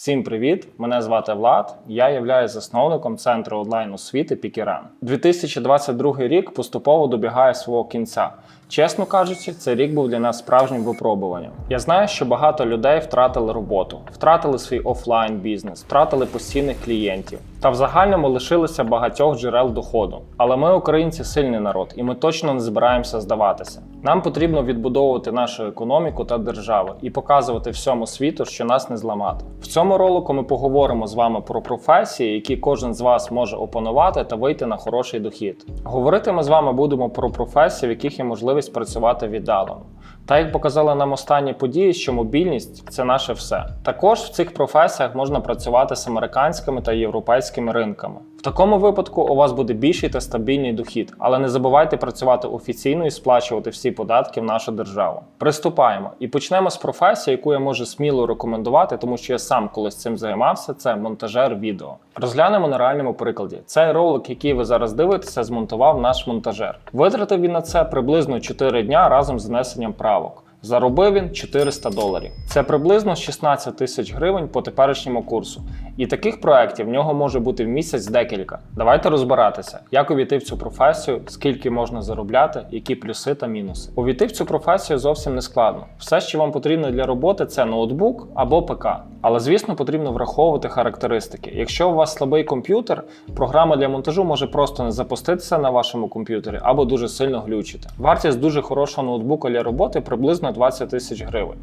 Всім привіт! Мене звати Влад. Я являюсь засновником центру онлайн освіти Пікеран. 2022 рік поступово добігає свого кінця. Чесно кажучи, цей рік був для нас справжнім випробуванням. Я знаю, що багато людей втратили роботу, втратили свій офлайн бізнес, втратили постійних клієнтів. Та в загальному лишилося багатьох джерел доходу. Але ми, українці, сильний народ, і ми точно не збираємося здаватися. Нам потрібно відбудовувати нашу економіку та державу і показувати всьому світу, що нас не зламати. В цьому ролику ми поговоримо з вами про професії, які кожен з вас може опанувати та вийти на хороший дохід. Говорити ми з вами будемо про професії, в яких є можливість працювати віддалено. Та як показали нам останні події, що мобільність це наше все. Також в цих професіях можна працювати з американськими та європейськими ринками. В такому випадку у вас буде більший та стабільний дохід, але не забувайте працювати офіційно і сплачувати всі податки в нашу державу. Приступаємо і почнемо з професії, яку я можу сміло рекомендувати, тому що я сам колись цим займався. Це монтажер відео. Розглянемо на реальному прикладі. Цей ролик, який ви зараз дивитеся, змонтував наш монтажер. Витратив він на це приблизно 4 дня разом з внесенням правок. Заробив він 400 доларів. Це приблизно 16 тисяч гривень по теперішньому курсу. І таких проєктів в нього може бути в місяць декілька. Давайте розбиратися, як увійти в цю професію, скільки можна заробляти, які плюси та мінуси. Увійти в цю професію зовсім не складно. Все, що вам потрібно для роботи, це ноутбук або ПК. Але звісно, потрібно враховувати характеристики. Якщо у вас слабий комп'ютер, програма для монтажу може просто не запуститися на вашому комп'ютері або дуже сильно глючити. Вартість дуже хорошого ноутбука для роботи приблизно 20 тисяч гривень.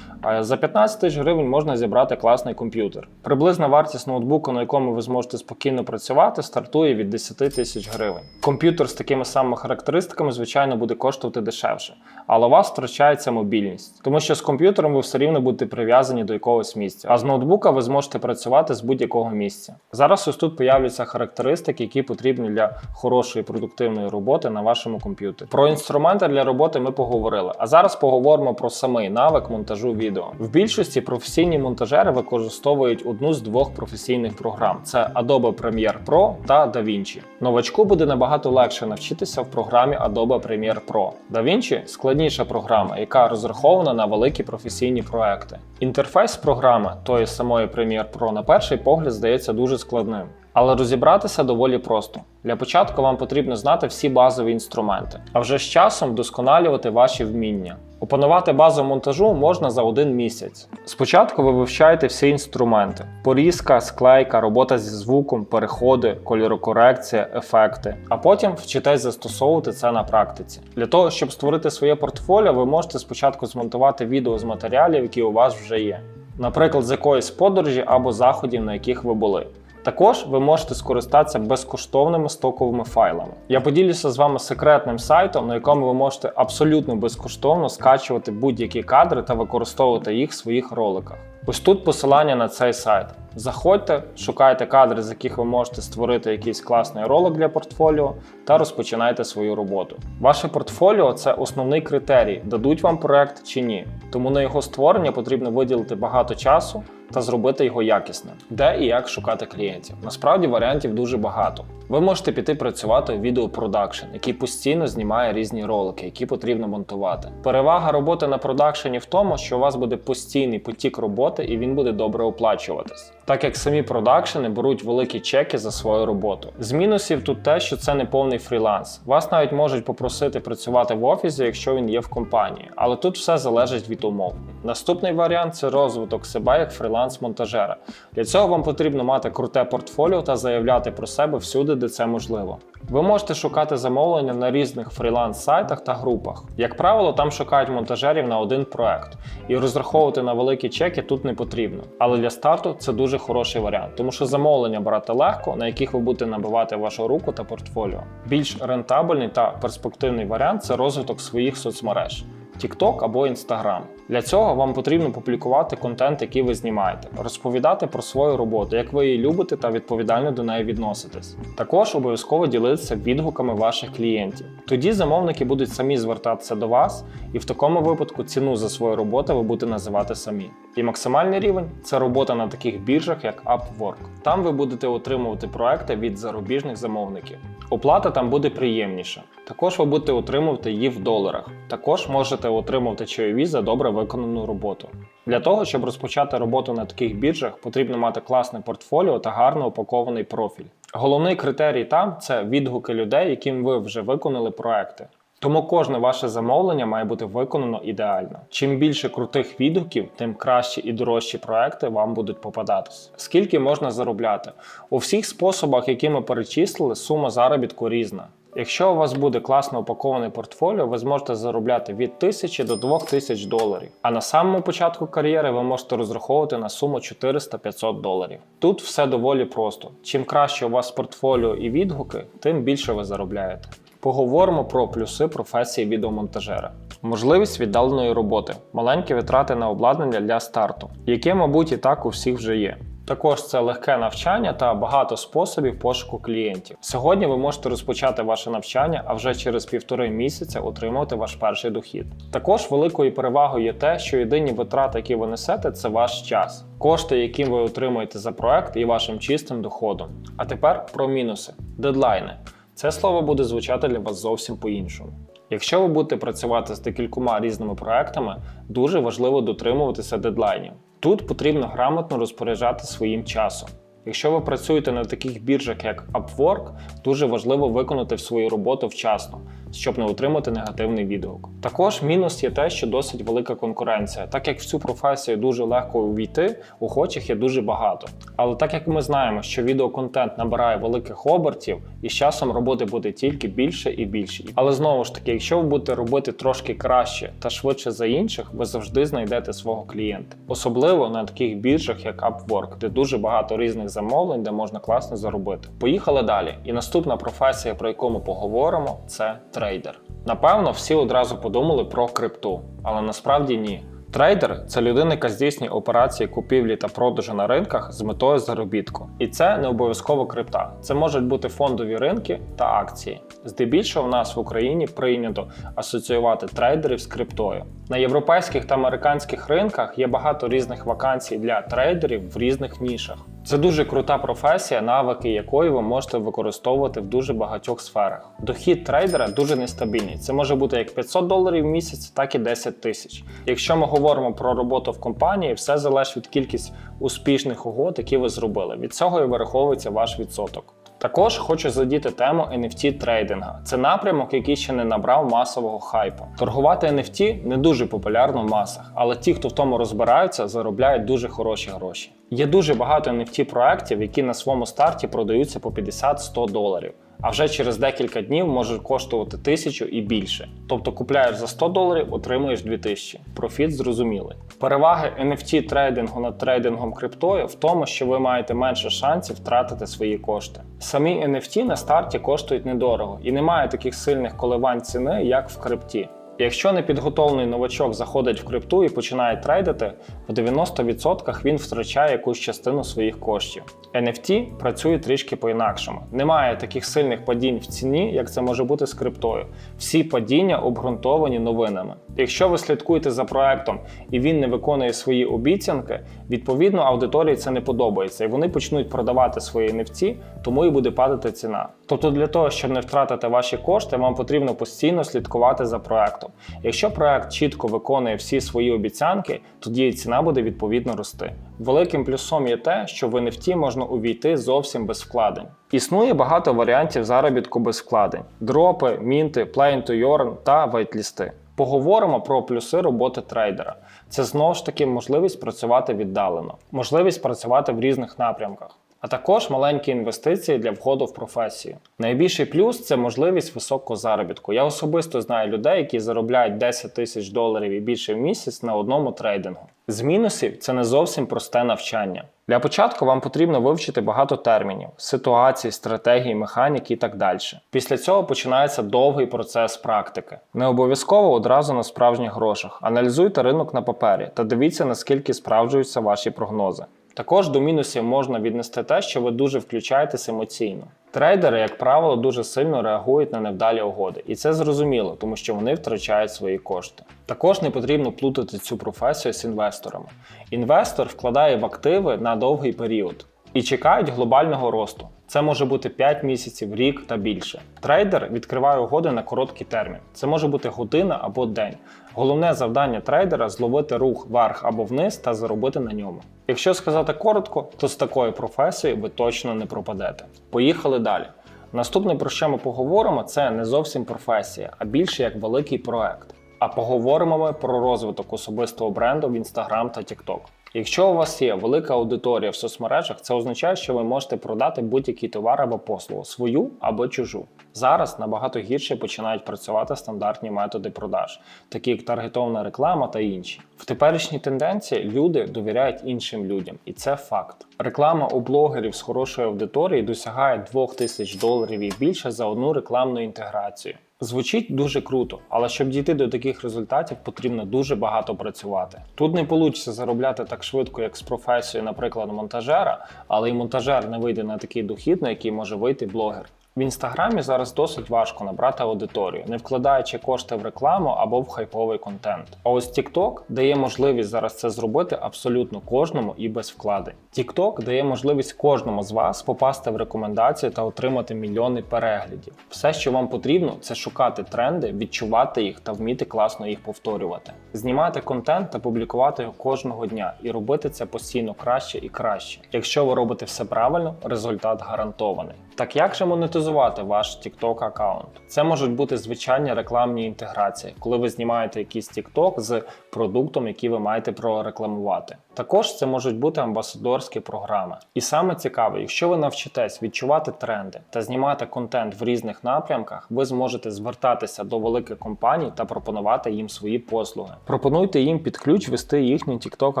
За 15 тисяч гривень можна зібрати класний комп'ютер. Приблизна вартість ноутбуку, на якому ви зможете спокійно працювати, стартує від 10 тисяч гривень. Комп'ютер з такими самими характеристиками, звичайно, буде коштувати дешевше, але у вас втрачається мобільність, тому що з комп'ютером ви все рівно будете прив'язані до якогось місця. А з ноутбука ви зможете працювати з будь-якого місця. Зараз ось тут появляться характеристики, які потрібні для хорошої продуктивної роботи на вашому комп'ютері. Про інструменти для роботи ми поговорили. А зараз поговоримо про самий навик монтажу відео. В більшості професійні монтажери використовують одну з двох професійних програм: це Adobe Premiere Pro та DaVinci. Новачку буде набагато легше навчитися в програмі Adobe Premiere Pro. DaVinci – складніша програма, яка розрахована на великі професійні проекти. Інтерфейс програми тої самої Premiere Pro на перший погляд здається дуже складним. Але розібратися доволі просто. Для початку вам потрібно знати всі базові інструменти, а вже з часом вдосконалювати ваші вміння. Опанувати базу монтажу можна за один місяць. Спочатку ви вивчаєте всі інструменти: порізка, склейка, робота зі звуком, переходи, кольорокорекція, ефекти. А потім вчитесь застосовувати це на практиці. Для того, щоб створити своє портфоліо, ви можете спочатку змонтувати відео з матеріалів, які у вас вже є, наприклад, з якоїсь подорожі або заходів, на яких ви були. Також ви можете скористатися безкоштовними стоковими файлами. Я поділюся з вами секретним сайтом, на якому ви можете абсолютно безкоштовно скачувати будь-які кадри та використовувати їх в своїх роликах. Ось тут посилання на цей сайт. Заходьте, шукайте кадри, з яких ви можете створити якийсь класний ролик для портфоліо, та розпочинайте свою роботу. Ваше портфоліо це основний критерій, дадуть вам проект чи ні. Тому на його створення потрібно виділити багато часу та зробити його якісним. Де і як шукати клієнтів. Насправді варіантів дуже багато. Ви можете піти працювати у відеопродакшн, який постійно знімає різні ролики, які потрібно монтувати. Перевага роботи на продакшені в тому, що у вас буде постійний потік роботи і він буде добре оплачуватись. Так як самі продакшени беруть великі чеки за свою роботу. З мінусів тут те, що це не повний фріланс. Вас навіть можуть попросити працювати в офісі, якщо він є в компанії, але тут все залежить від умов. Наступний варіант це розвиток себе як фріланс-монтажера. Для цього вам потрібно мати круте портфоліо та заявляти про себе всюди, де це можливо. Ви можете шукати замовлення на різних фріланс-сайтах та групах. Як правило, там шукають монтажерів на один проект, і розраховувати на великі чеки тут не потрібно. Але для старту це дуже хороший варіант, тому що замовлення брати легко, на яких ви будете набивати вашу руку та портфоліо. Більш рентабельний та перспективний варіант це розвиток своїх соцмереж. TikTok або Instagram. Для цього вам потрібно публікувати контент, який ви знімаєте, розповідати про свою роботу, як ви її любите та відповідально до неї відноситесь. Також обов'язково ділитися відгуками ваших клієнтів. Тоді замовники будуть самі звертатися до вас, і в такому випадку ціну за свою роботу ви будете називати самі. І максимальний рівень це робота на таких біржах, як Upwork. Там ви будете отримувати проекти від зарубіжних замовників. Оплата там буде приємніша. Також ви будете отримувати її в доларах. Також можете отримувати чайові за добре виконану роботу. Для того, щоб розпочати роботу на таких біржах, потрібно мати класне портфоліо та гарно упакований профіль. Головний критерій там це відгуки людей, яким ви вже виконали проекти. Тому кожне ваше замовлення має бути виконано ідеально. Чим більше крутих відгуків, тим кращі і дорожчі проекти вам будуть попадатись. Скільки можна заробляти? У всіх способах, які ми перечислили, сума заробітку різна. Якщо у вас буде класно упаковане портфоліо, ви зможете заробляти від 1000 до 2000 доларів. А на самому початку кар'єри ви можете розраховувати на суму 400-500 доларів. Тут все доволі просто. Чим краще у вас портфоліо і відгуки, тим більше ви заробляєте. Поговоримо про плюси професії відеомонтажера. Можливість віддаленої роботи, маленькі витрати на обладнання для старту, яке, мабуть, і так у всіх вже є. Також це легке навчання та багато способів пошуку клієнтів. Сьогодні ви можете розпочати ваше навчання, а вже через півтори місяця отримувати ваш перший дохід. Також великою перевагою є те, що єдині витрати, які ви несете, це ваш час, кошти, які ви отримуєте за проект і вашим чистим доходом. А тепер про мінуси, дедлайни. Це слово буде звучати для вас зовсім по-іншому. Якщо ви будете працювати з декількома різними проектами, дуже важливо дотримуватися дедлайнів. Тут потрібно грамотно розпоряджати своїм часом. Якщо ви працюєте на таких біржах, як Upwork, дуже важливо виконати свою роботу вчасно, щоб не отримати негативний відгук. Також мінус є те, що досить велика конкуренція, так як в цю професію дуже легко увійти, охочих є дуже багато. Але так як ми знаємо, що відеоконтент набирає великих обертів, і з часом роботи буде тільки більше і більше. Але знову ж таки, якщо ви будете робити трошки краще та швидше за інших, ви завжди знайдете свого клієнта. Особливо на таких біржах, як Upwork, де дуже багато різних замовлень, де можна класно заробити. Поїхали далі. І наступна професія, про яку ми поговоримо, це трейдер. Напевно, всі одразу подумали про крипту, але насправді ні. Трейдер це людина, яка здійснює операції купівлі та продажу на ринках з метою заробітку. І це не обов'язково крипта. Це можуть бути фондові ринки та акції. Здебільшого в нас в Україні прийнято асоціювати трейдерів з криптою. На європейських та американських ринках є багато різних вакансій для трейдерів в різних нішах. Це дуже крута професія, навики якої ви можете використовувати в дуже багатьох сферах. Дохід трейдера дуже нестабільний. Це може бути як 500 доларів в місяць, так і 10 тисяч. Якщо ми говоримо про роботу в компанії, все залежить від кількість успішних угод, які ви зробили. Від цього і вираховується ваш відсоток. Також хочу задіти тему NFT трейдинга. Це напрямок, який ще не набрав масового хайпу. Торгувати NFT не дуже популярно в масах, але ті, хто в тому розбираються, заробляють дуже хороші гроші. Є дуже багато NFT проєктів, які на своєму старті продаються по 50-100 доларів. А вже через декілька днів можуть коштувати тисячу і більше. Тобто купляєш за 100 доларів, отримуєш 2000. Профіт зрозумілий. Переваги NFT трейдингу над трейдингом криптою в тому, що ви маєте менше шансів втратити свої кошти. Самі NFT на старті коштують недорого і немає таких сильних коливань ціни, як в крипті. Якщо непідготовлений новачок заходить в крипту і починає трейдити, в 90% він втрачає якусь частину своїх коштів. NFT працює трішки по-інакшому. Немає таких сильних падінь в ціні, як це може бути з криптою. Всі падіння обґрунтовані новинами. Якщо ви слідкуєте за проектом і він не виконує свої обіцянки, відповідно аудиторії це не подобається, і вони почнуть продавати свої NFT, тому і буде падати ціна. Тобто, для того, щоб не втратити ваші кошти, вам потрібно постійно слідкувати за проектом. Якщо проект чітко виконує всі свої обіцянки, тоді і ціна буде відповідно рости. Великим плюсом є те, що в NFT можна увійти зовсім без вкладень. Існує багато варіантів заробітку без вкладень: дропи, мінти, play to earn та вайтлісти. Поговоримо про плюси роботи трейдера. Це знову ж таки можливість працювати віддалено, можливість працювати в різних напрямках, а також маленькі інвестиції для входу в професію. Найбільший плюс це можливість високого заробітку. Я особисто знаю людей, які заробляють 10 тисяч доларів і більше в місяць на одному трейдингу. З мінусів це не зовсім просте навчання. Для початку вам потрібно вивчити багато термінів, ситуацій, стратегій, механіки і так далі. Після цього починається довгий процес практики. Не обов'язково одразу на справжніх грошах. Аналізуйте ринок на папері та дивіться, наскільки справджуються ваші прогнози. Також до мінусів можна віднести те, що ви дуже включаєтесь емоційно. Трейдери, як правило, дуже сильно реагують на невдалі угоди, і це зрозуміло, тому що вони втрачають свої кошти. Також не потрібно плутати цю професію з інвесторами. Інвестор вкладає в активи на довгий період. і чекають глобального росту. Це може бути 5 місяців, рік та більше. Трейдер відкриває угоди на короткий термін. Це може бути година або день. Головне завдання трейдера зловити рух вверх або вниз та заробити на ньому. Якщо сказати коротко, то з такою професією ви точно не пропадете. Поїхали далі. Наступне, про що ми поговоримо, це не зовсім професія, а більше як великий проект. А поговоримо ми про розвиток особистого бренду в Instagram та TikTok. Якщо у вас є велика аудиторія в соцмережах, це означає, що ви можете продати будь-який товар або послугу, свою або чужу. Зараз набагато гірше починають працювати стандартні методи продаж, такі як таргетована реклама та інші. В теперішній тенденції люди довіряють іншим людям, і це факт. Реклама у блогерів з хорошою аудиторією досягає 2000 доларів і більше за одну рекламну інтеграцію. Звучить дуже круто, але щоб дійти до таких результатів, потрібно дуже багато працювати. Тут не вийде заробляти так швидко, як з професією, наприклад, монтажера, але й монтажер не вийде на такий дохід, на який може вийти блогер. В інстаграмі зараз досить важко набрати аудиторію, не вкладаючи кошти в рекламу або в хайповий контент. А ось TikTok дає можливість зараз це зробити абсолютно кожному і без вкладень. TikTok дає можливість кожному з вас попасти в рекомендації та отримати мільйони переглядів. Все, що вам потрібно, це шукати тренди, відчувати їх та вміти класно їх повторювати, знімати контент та публікувати його кожного дня і робити це постійно краще і краще. Якщо ви робите все правильно, результат гарантований. Так як же монетизувати ваш TikTok аккаунт? Це можуть бути звичайні рекламні інтеграції, коли ви знімаєте якийсь TikTok з продуктом, який ви маєте прорекламувати. Також це можуть бути амбасадорські програми. І саме цікаве, якщо ви навчитесь відчувати тренди та знімати контент в різних напрямках, ви зможете звертатися до великих компаній та пропонувати їм свої послуги. Пропонуйте їм під ключ вести їхні TikTok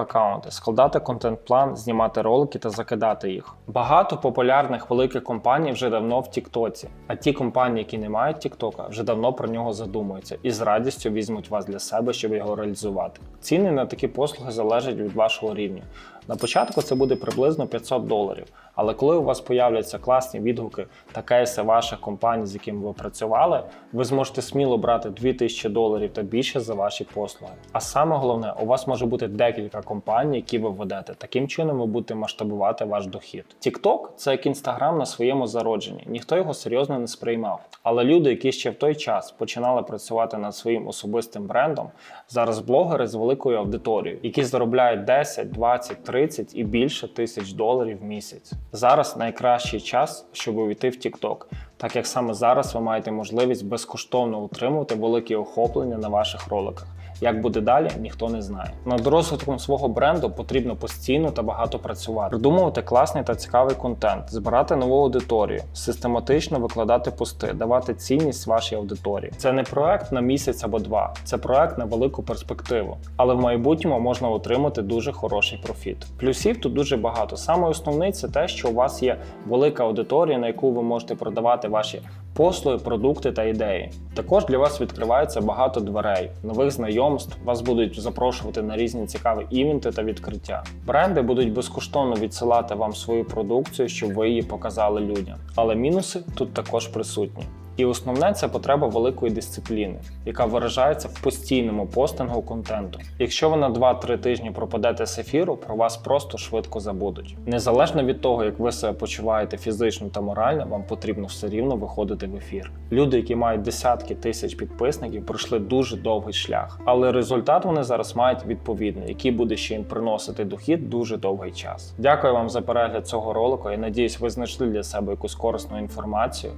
аккаунти, складати контент-план, знімати ролики та закидати їх. Багато популярних великих компаній вже давно в Тіктоці, а ті компанії, які не мають Тіктока, вже давно про нього задумуються і з радістю візьмуть вас для себе, щоб його реалізувати. Ціни на такі послуги залежать від вашого рівня. На початку це буде приблизно 500 доларів. Але коли у вас появляться класні відгуки та кейси ваших компаній, з якими ви працювали, ви зможете сміло брати 2000 доларів та більше за ваші послуги. А саме головне, у вас може бути декілька компаній, які ви ведете. Таким чином ви будете масштабувати ваш дохід. TikTok – це як інстаграм на своєму зародженні. Ніхто його серйозно не сприймав. Але люди, які ще в той час починали працювати над своїм особистим брендом, зараз блогери з великою аудиторією, які заробляють 10, 20, 30 і більше тисяч доларів в місяць. Зараз найкращий час, щоб увійти в TikTok, так як саме зараз ви маєте можливість безкоштовно утримувати великі охоплення на ваших роликах. Як буде далі, ніхто не знає. Над розвитком свого бренду потрібно постійно та багато працювати, придумувати класний та цікавий контент, збирати нову аудиторію, систематично викладати пости, давати цінність вашій аудиторії. Це не проект на місяць або два, це проект на велику перспективу. Але в майбутньому можна отримати дуже хороший профіт. Плюсів тут дуже багато. Саме основний це те, що у вас є велика аудиторія, на яку ви можете продавати ваші послуги, продукти та ідеї. Також для вас відкривається багато дверей, нових знайомств. Вас будуть запрошувати на різні цікаві івенти та відкриття. Бренди будуть безкоштовно відсилати вам свою продукцію, щоб ви її показали людям. Але мінуси тут також присутні. І основне це потреба великої дисципліни, яка виражається в постійному постингу контенту. Якщо ви на 2-3 тижні пропадете з ефіру, про вас просто швидко забудуть. Незалежно від того, як ви себе почуваєте фізично та морально, вам потрібно все рівно виходити в ефір. Люди, які мають десятки тисяч підписників, пройшли дуже довгий шлях, але результат вони зараз мають відповідний, який буде ще їм приносити дохід дуже довгий час. Дякую вам за перегляд цього ролику. Я надіюсь, ви знайшли для себе якусь корисну інформацію.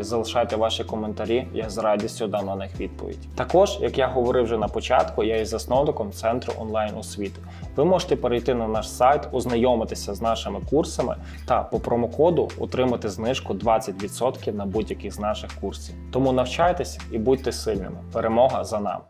Підписуйтесь, залишайте ваші коментарі, я з радістю дам на них відповідь. Також, як я говорив вже на початку, я є засновником центру онлайн освіти. Ви можете перейти на наш сайт, ознайомитися з нашими курсами та по промокоду отримати знижку 20% на будь-який з наших курсів. Тому навчайтесь і будьте сильними. Перемога за нами.